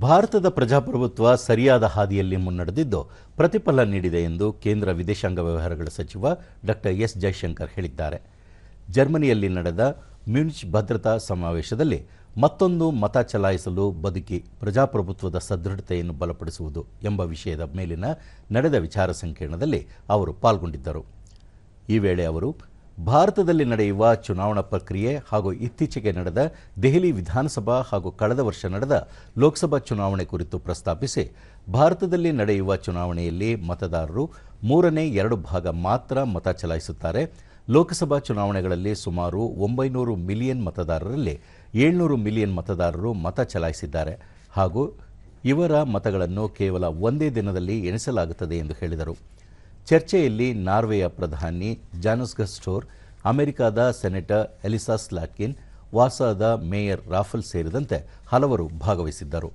ಭಾರತದ ಪ್ರಜಾಪ್ರಭುತ್ವ ಸರಿಯಾದ ಹಾದಿಯಲ್ಲಿ ಮುನ್ನಡೆದಿದ್ದು ಪ್ರತಿಫಲ ನೀಡಿದೆ ಎಂದು ಕೇಂದ್ರ ವಿದೇಶಾಂಗ ವ್ಯವಹಾರಗಳ ಸಚಿವ ಡಾಕ್ಟರ್ ಎಸ್ ಜೈಶಂಕರ್ ಹೇಳಿದ್ದಾರೆ. ಜರ್ಮನಿಯಲ್ಲಿ ನಡೆದ ಮ್ಯೂನಿಚ್ ಭದ್ರತಾ ಸಮಾವೇಶದಲ್ಲಿ ಮತ್ತೊಂದು ಮತ ಚಲಾಯಿಸಲು ಬದುಕಿ ಪ್ರಜಾಪ್ರಭುತ್ವದ ಸದೃಢತೆಯನ್ನು ಬಲಪಡಿಸುವುದು ಎಂಬ ವಿಷಯದ ಮೇಲಿನ ನಡೆದ ವಿಚಾರ ಸಂಕಿರಣದಲ್ಲಿ ಅವರು ಪಾಲ್ಗೊಂಡಿದ್ದರು. ಈ ವೇಳೆ ಅವರು ಭಾರತದಲ್ಲಿ ನಡೆಯುವ ಚುನಾವಣಾ ಪ್ರಕ್ರಿಯೆ ಹಾಗೂ ಇತ್ತೀಚೆಗೆ ನಡೆದ ದೆಹಲಿ ವಿಧಾನಸಭಾ ಹಾಗೂ ಕಳೆದ ವರ್ಷ ನಡೆದ ಲೋಕಸಭಾ ಚುನಾವಣೆ ಕುರಿತು ಪ್ರಸ್ತಾಪಿಸಿ, ಭಾರತದಲ್ಲಿ ನಡೆಯುವ ಚುನಾವಣೆಯಲ್ಲಿ ಮತದಾರರು ಮೂರನೇ ಎರಡು ಭಾಗ ಮಾತ್ರ ಮತ ಚಲಾಯಿಸುತ್ತಾರೆ. ಲೋಕಸಭಾ ಚುನಾವಣೆಗಳಲ್ಲಿ ಸುಮಾರು ಒಂಬೈನೂರು ಮಿಲಿಯನ್ ಮತದಾರರಲ್ಲಿ ಏಳ್ನೂರು ಮಿಲಿಯನ್ ಮತದಾರರು ಮತ ಚಲಾಯಿಸಿದ್ದಾರೆ ಹಾಗೂ ಇವರ ಮತಗಳನ್ನು ಕೇವಲ ಒಂದೇ ದಿನದಲ್ಲಿ ಎಣಿಸಲಾಗುತ್ತದೆ ಎಂದು ಹೇಳಿದರು. ಚರ್ಚೆಯಲ್ಲಿ ನಾರ್ವೆಯ ಪ್ರಧಾನಿ ಜಾನಸ್ ಗಸ್ಟೋರ್ ಅಮೆರಿಕದ ಸೆನೆಟರ್ ಎಲಿಸಾ ಸ್ಲಾಟ್ಕಿನ್, ವಾಸಾದ ಮೇಯರ್ ರಾಫಲ್ ಸೇರಿದಂತೆ ಹಲವರು ಭಾಗವಹಿಸಿದ್ದರು.